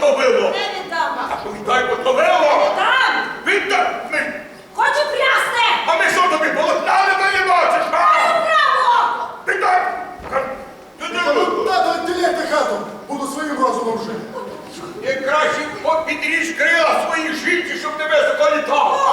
потовило! Не віддам! Віддай потовило! Віддай! Віддам! Хочу прясне! А ми що тобі болотна не вилівачиш, а? Маю право! Віддай! Треба відділяти хату! Буду своїм розумом жити! Ти краще підріж крила своїх житті, щоб тебе заколітало!